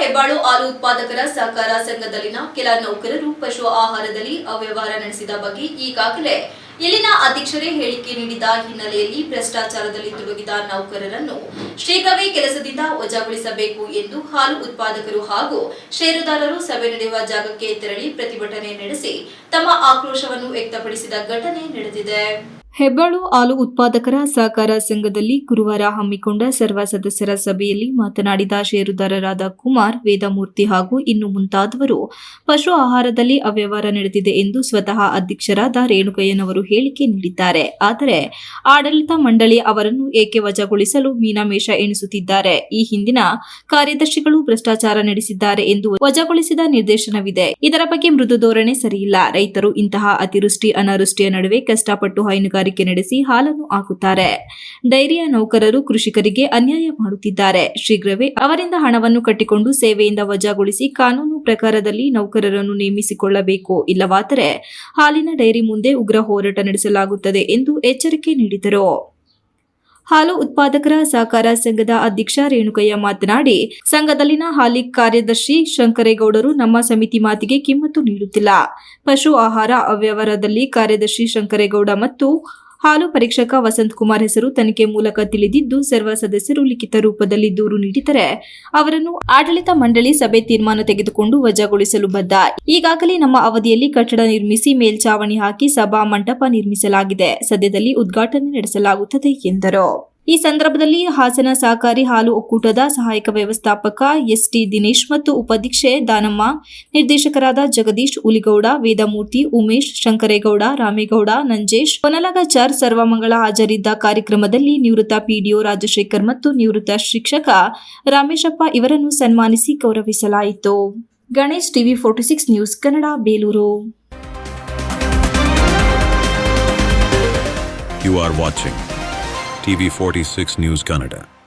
ಹೆಬ್ಬಾಳು ಹಾಲು ಉತ್ಪಾದಕರ ಸಹಕಾರ ಸಂಘದಲ್ಲಿನ ಕೆಲ ನೌಕರರು ಪಶು ಆಹಾರದಲ್ಲಿ ಅವ್ಯವಹಾರ ನಡೆಸಿದ ಬಗ್ಗೆ ಈಗಾಗಲೇ ಇಲ್ಲಿನ ಅಧ್ಯಕ್ಷರೇ ಹೇಳಿಕೆ ನೀಡಿದ ಹಿನ್ನೆಲೆಯಲ್ಲಿ ಭ್ರಷ್ಟಾಚಾರದಲ್ಲಿ ತೊಡಗಿದ ನೌಕರರನ್ನು ಶೀಘ್ರವೇ ಕೆಲಸದಿಂದ ವಜಾಗೊಳಿಸಬೇಕು ಎಂದು ಹಾಲು ಉತ್ಪಾದಕರು ಹಾಗೂ ಷೇರುದಾರರು ಸಭೆ ನಡೆಯುವ ಜಾಗಕ್ಕೆ ತೆರಳಿ ಪ್ರತಿಭಟನೆ ನಡೆಸಿ ತಮ್ಮ ಆಕ್ರೋಶವನ್ನು ವ್ಯಕ್ತಪಡಿಸಿದ ಘಟನೆ ನಡೆದಿದೆ. ಹೆಬ್ಬಾಳು ಹಾಲು ಉತ್ಪಾದಕರ ಸಹಕಾರ ಸಂಘದಲ್ಲಿ ಗುರುವಾರ ಹಮ್ಮಿಕೊಂಡ ಸರ್ವ ಸದಸ್ಯರ ಸಭೆಯಲ್ಲಿ ಮಾತನಾಡಿದ ಷೇರುದಾರರಾದ ಕುಮಾರ್, ವೇದಮೂರ್ತಿ ಹಾಗೂ ಇನ್ನು ಮುಂತಾದವರು, ಪಶು ಆಹಾರದಲ್ಲಿ ಅವ್ಯವಹಾರ ನಡೆದಿದೆ ಎಂದು ಸ್ವತಃ ಅಧ್ಯಕ್ಷರಾದ ರೇಣುಕಯ್ಯನವರು ಹೇಳಿಕೆ ನೀಡಿದ್ದಾರೆ. ಆದರೆ, ಆಡಳಿತ ಮಂಡಳಿ ಅವರನ್ನು ಏಕೆ ವಜಾಗೊಳಿಸಲು ಮೀನಾಮೇಷ ಎಣಿಸುತ್ತಿದ್ದಾರೆ? ಈ ಹಿಂದಿನ ಕಾರ್ಯದರ್ಶಿಗಳು ಭ್ರಷ್ಟಾಚಾರ ನಡೆಸಿದ್ದಾರೆ ಎಂದು ವಜಾಗೊಳಿಸಿದ ನಿರ್ದೇಶನವಿದೆ. ಇದರ ಬಗ್ಗೆ ಮೃದು ಧೋರಣೆ ಸರಿಯಿಲ್ಲ. ರೈತರು ಇಂತಹ ಅತಿವೃಷ್ಟಿ, ಅನಾವೃಷ್ಟಿಯ ನಡುವೆ ಕಷ್ಟಪಟ್ಟು ಹೈನುಗಾರಿಕೆ ನಡೆಸಿ ಹಾಲನ್ನು ಹಾಕುತ್ತಾರೆ. ಡೈರಿಯ ನೌಕರರು ಕೃಷಿಕರಿಗೆ ಅನ್ಯಾಯ ಮಾಡುತ್ತಿದ್ದಾರೆ. ಶೀಘ್ರವೇ ಅವರಿಂದ ಹಣವನ್ನು ಕಟ್ಟಿಕೊಂಡು ಸೇವೆಯಿಂದ ವಜಾಗೊಳಿಸಿ ಕಾನೂನು ಪ್ರಕಾರದಲ್ಲಿ ನೌಕರರನ್ನು ನೇಮಿಸಿಕೊಳ್ಳಬೇಕು. ಇಲ್ಲವಾದರೆ ಹಾಲಿನ ಡೈರಿ ಮುಂದೆ ಉಗ್ರ ಹೋರಾಟ ನಡೆಸಲಾಗುತ್ತದೆ ಎಂದು ಎಚ್ಚರಿಕೆ ನೀಡಿದರು. ಹಾಲು ಉತ್ಪಾದಕರ ಸಹಕಾರ ಸಂಘದ ಅಧ್ಯಕ್ಷ ರೇಣುಕಯ್ಯ ಮಾತನಾಡಿ, ಸಂಘದಲ್ಲಿನ ಹಾಲಿ ಕಾರ್ಯದರ್ಶಿ ಶಂಕರೇಗೌಡರು ನಮ್ಮ ಸಮಿತಿ ಮಾತಿಗೆ ಕಿಮ್ಮತ್ತು ನೀಡುತ್ತಿಲ್ಲ. ಪಶು ಆಹಾರ ಅವ್ಯವಹಾರದಲ್ಲಿ ಕಾರ್ಯದರ್ಶಿ ಶಂಕರೇಗೌಡ ಮತ್ತು ಹಾಲು ಪರೀಕ್ಷಕ ವಸಂತ್ ಕುಮಾರ್ ಹೆಸರು ತನಿಖೆ ಮೂಲಕ ತಿಳಿದಿದ್ದು, ಸರ್ವ ಸದಸ್ಯರು ಲಿಖಿತ ರೂಪದಲ್ಲಿ ದೂರು ನೀಡಿದರೆ ಅವರನ್ನು ಆಡಳಿತ ಮಂಡಳಿ ಸಭೆ ತೀರ್ಮಾನ ತೆಗೆದುಕೊಂಡು ವಜಾಗೊಳಿಸಲು ಬದ್ಧ. ಈಗಾಗಲೇ ನಮ್ಮ ಅವಧಿಯಲ್ಲಿ ಕಟ್ಟಡ ನಿರ್ಮಿಸಿ ಮೇಲ್ಚಾವಣಿ ಹಾಕಿ ಸಭಾ ಮಂಟಪ ನಿರ್ಮಿಸಲಾಗಿದೆ. ಸದ್ಯದಲ್ಲಿ ಉದ್ಘಾಟನೆ ನಡೆಸಲಾಗುತ್ತದೆ ಎಂದರು. ಈ ಸಂದರ್ಭದಲ್ಲಿ ಹಾಸನ ಸಹಕಾರಿ ಹಾಲು ಒಕ್ಕೂಟದ ಸಹಾಯಕ ವ್ಯವಸ್ಥಾಪಕ ಎಸ್ ಟಿ ದಿನೇಶ್ ಮತ್ತು ಉಪಾಧ್ಯಕ್ಷೆ ದಾನಮ್ಮ, ನಿರ್ದೇಶಕರಾದ ಜಗದೀಶ್ ಉಲಿಗೌಡ ವೇದಮೂರ್ತಿ ಉಮೇಶ್, ಶಂಕರೇಗೌಡ, ರಾಮೇಗೌಡ, ನಂಜೇಶ್ ಕೊನಲಗಚಾರ್ ಸರ್ವಮಂಗಳ ಹಾಜರಿದ್ದ ಕಾರ್ಯಕ್ರಮದಲ್ಲಿ ನಿವೃತ್ತ ಪಿಡಿಒ ರಾಜಶೇಖರ್ ಮತ್ತು ನಿವೃತ್ತ ಶಿಕ್ಷಕ ರಾಮೇಶಪ್ಪ ಇವರನ್ನು ಸನ್ಮಾನಿಸಿ ಗೌರವಿಸಲಾಯಿತು. Ganesh TV forty six news Kannada, Belur. You are watching TV46 News Kannada.